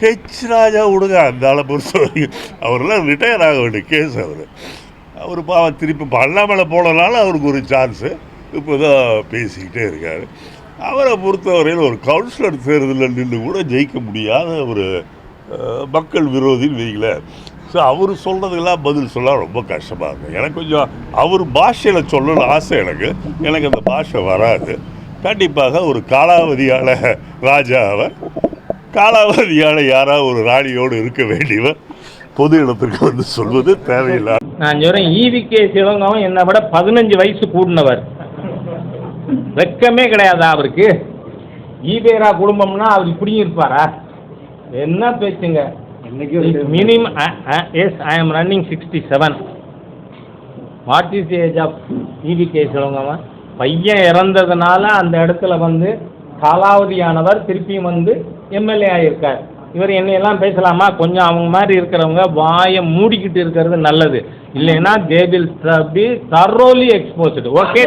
H ராஜா விடுங்க அந்த ஆளை பொறுத்த வரைக்கும் அவரெல்லாம் ரிட்டையர் ஆக வேண்டிய கேஸ் அவர் அவர் பாவம் திருப்பி பண்ணாமலை போனனால அவருக்கு ஒரு சான்ஸு இப்போ தான் பேசிக்கிட்டே இருக்கார் அவரை பொறுத்தவரையில் ஒரு கவுன்சிலர் தேர்தலில் நின்று கூட ஜெயிக்க முடியாத ஒரு மக்கள் விரோதின்னு வைக்கல ஸோ அவர் சொல்கிறதுக்கெல்லாம் பதில் சொல்ல ரொம்ப கஷ்டமாக இருக்கும் எனக்கு கொஞ்சம் அவர் பாஷையில் சொல்லணும்னு ஆசை எனக்கு எனக்கு அந்த பாஷை வராது கண்டிப்பாக ஒரு காலாவதியான ராஜா அவர் காலாவதியான யாராவது ஒரு ராணியோடு இருக்க வேண்டியவர் பொது இடத்திற்கு வந்து சொல்வது தேவையில்லை. நான் சொல்கிறேன் ஈவி கே சிவங்கம் என்னை விட பதினஞ்சு வயசு கூடினவர். வெக்கமே கிடையாதா அவருக்கு. ஈவேரா குடும்பம்னா அவர் இப்படியும் இருப்பாரா? என்ன பேச்சுங்க? Minimum S I M running sixty seven what is age of E V K சிவங்கம்மா? பையன் இறந்ததுனால அந்த இடத்துல வந்து காலாவதியானவர் திருப்பியும் வந்து எம்எல்ஏ ஆகியிருக்கார் இவர் என்னையெல்லாம் பேசலாமா? கொஞ்சம் அவங்க மாதிரி இருக்கிறவங்க வாயை மூடிக்கிட்டு இருக்கிறது நல்லது. இல்லைன்னா they will be thoroughly exposed okay